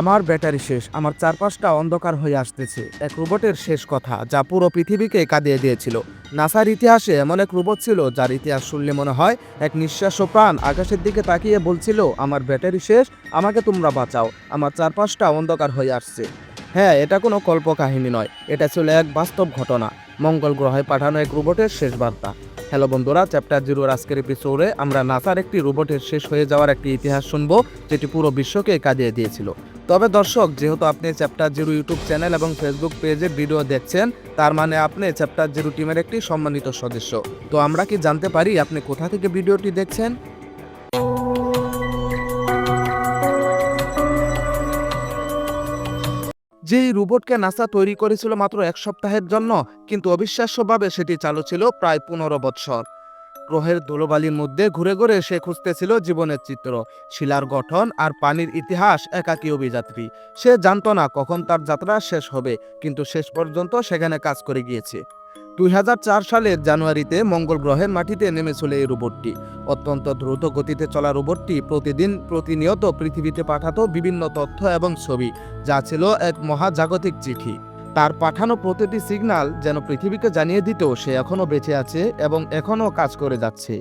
আমার ব্যাটারি শেষ, আমার চারপাশটা অন্ধকার হয়ে আসতেছে। এক রোবটের শেষ কথা, যা পুরো পৃথিবীকে কাঁদিয়ে দিয়েছিল। নাসার ইতিহাসে এমন এক রোবট ছিল, যার ইতিহাস শুনলে মনে হয় এক নিঃশ্বাস ও প্রাণ আকাশের দিকে তাকিয়ে বলছিল, আমার ব্যাটারি শেষ, আমাকে তোমরা বাঁচাও, আমার চারপাশটা অন্ধকার হয়ে আসছে। হ্যাঁ এটা কোনো কল্পকাহিনী নয়, এটা ছিল এক বাস্তব ঘটনা। মঙ্গল গ্রহে পাঠানো এক রোবটের শেষ বার্তা। হ্যালো বন্ধুরা, চ্যাপ্টার জিরোর আজকের এপিসোডে আমরা নাসার একটি রোবটের শেষ হয়ে যাওয়ার একটি ইতিহাস শুনব, যেটি পুরো বিশ্বকে কাঁদিয়ে দিয়েছিল। তবে দর্শক, যেহেতু আপনি চ্যাপ্টার জিরো ইউটিউব চ্যানেল এবং ফেসবুক পেজে ভিডিও দেখছেন, তার মানে আপনি চ্যাপ্টার জিরো টিমের একটি সম্মানিত সদস্য। তো আমরা কি জানতে পারি আপনি কোথা থেকে ভিডিওটি দেখছেন? যেই রোবটকে নাসা তৈরি করেছিল মাত্র এক সপ্তাহের জন্য, কিন্তু অবিশ্বাস্যভাবে সেটি চালু ছিল প্রায় পনেরো বৎসর। গ্রহের দোলবালির মধ্যে ঘুরে ঘুরে সে খুঁজতেছিল জীবনের চিত্র, শিলার গঠন আর পানির ইতিহাস একাকী অভিযাত্রী। সে জানতো না কখন তার যাত্রা শেষ হবে, কিন্তু শেষ পর্যন্ত সেখানে কাজ করে গিয়েছে। দুই হাজার চার সালের জানুয়ারিতে মঙ্গল গ্রহের মাটিতে নেমেছিল এই রোবটটি। অত্যন্ত দ্রুত গতিতে চলা রোবটটি প্রতিদিন প্রতিনিয়ত পৃথিবীতে পাঠাতো বিভিন্ন তথ্য এবং ছবি, যা ছিল এক মহাজাগতিক চিঠি। তার পাঠানো প্রতিটি সিগনাল যেন পৃথিবীকে জানিয়ে দিত সে এখনও বেঁচে আছে এবং এখনও কাজ করে যাচ্ছে।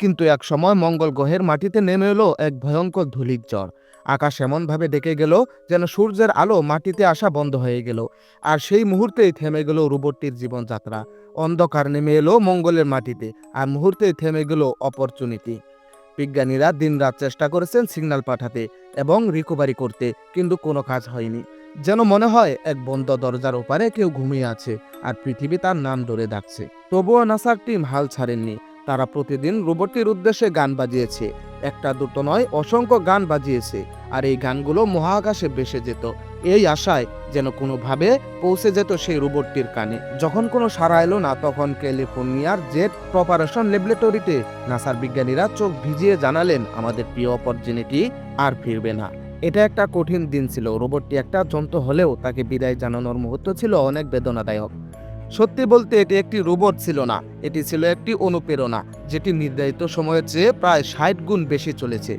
কিন্তু এক সময় মঙ্গল গ্রহের মাটিতে নেমে এলো এক ভয়ঙ্কর ধূলির জ্বর। আকাশ এমনভাবে ডেকে গেল যেন সূর্যের আলো মাটিতে আসা বন্ধ হয়ে গেল। আর সেই মুহূর্তেই থেমে গেল রোবটটির জীবনযাত্রা। অন্ধকার নেমে এলো মঙ্গলের মাটিতে, আর মুহূর্তেই থেমে গেল অপরচুনিটি। বিজ্ঞানীরা দিনরাত চেষ্টা করেছেন সিগন্যাল পাঠাতে এবং রিকভারি করতে, কিন্তু কোনো কাজ হয়নি। যেন মনে হয় এক বন্ধ দরজার ওপারে কেউ ঘুমিয়ে আছে আর পৃথিবী তার নাম ধরে ডাকছে। তবুও নাসার টিম হাল ছাড়েননি। তারা প্রতিদিন রোবটটির উদ্দেশ্যে গান বাজিয়েছে। একটা দুটো নয়, অসংখ্য গান বাজিয়েছে। আর এই গানগুলো মহাকাশে ভেসে যেত। এই আশায় যেন কোনোভাবে পৌঁছে যেত সেই রোবটটির কানে। যখন কোনো সাড়া এলো না, তখন ক্যালিফোর্নিয়ার জেট প্রপারেশন ল্যাবরেটরিতে নাসার বিজ্ঞানীরা চোখ ভিজিয়ে জানালেন, আমাদের প্রিয় অপরচুনিটি আর ফিরবে না। এটা একটা কঠিন দিন ছিল। রোবটটি একটা যন্ত্র হলেও তাকে বিদায় জানানোর মুহূর্ত ছিল অনেক বেদনাদায়ক। সত্যি বলতে এটি একটি রোবট ছিল না, এটি ছিল একটি অনুপ্রেরণা, যেটি নির্ধারিত সময়ের চেয়ে প্রায় ষাট গুণ বেশি চলেছে।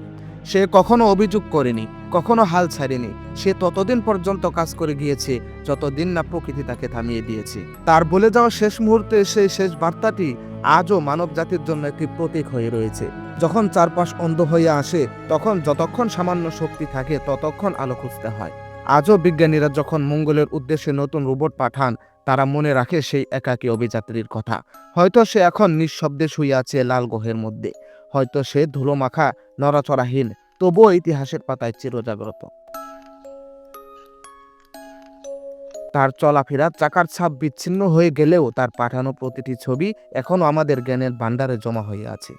সে কখনো অভিযোগ করেনি, কখনো হাল ছাড়েনি, সে ততদিন পর্যন্ত কাজ করে গিয়েছে, যতদিন না প্রকৃতি তাকে থামিয়ে দিয়েছে। তার বলে যাওয়া শেষ মুহূর্তে সেই শেষ বার্তাটি আজও মানব জাতির জন্য একটি প্রতীক হয়ে রয়েছে। যখন চারপাশ অন্ধ হয়ে আসে, তখন যতক্ষণ সামান্য শক্তি থাকে, ততক্ষণ আলো খুঁজতে হয়। আজও বিজ্ঞানীরা যখন মঙ্গলের উদ্দেশ্যে নতুন রোবট পাঠান, তারা মনে রাখে সেই একাকী অভিযাত্রীর কথা। হয়তো সে এখন নিঃশব্দে শুয়ে আছে লাল গ্রহের মধ্যে। হয়তো সে ধুলো মাখা নড়াচড়াহীন, তবুও ইতিহাসের পাতায় চিরজাগ্রত। তার চলাফেরা চাকার ছাপ বিচ্ছিন্ন হয়ে গেলেও তার পাঠানো প্রতিটি ছবি এখনও আমাদের জ্ঞানের ভাণ্ডারে জমা হয়ে আছে।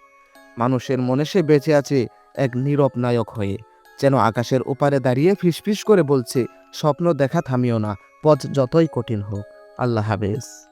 মানুষের মনে সে বেঁচে আছে এক নীরব নায়ক হয়ে, যেন আকাশের ওপারে দাঁড়িয়ে ফিসফিস করে বলছে, স্বপ্ন দেখা থামিও না, পথ যতই কঠিন হোক। আল্লাহ হাফেজ।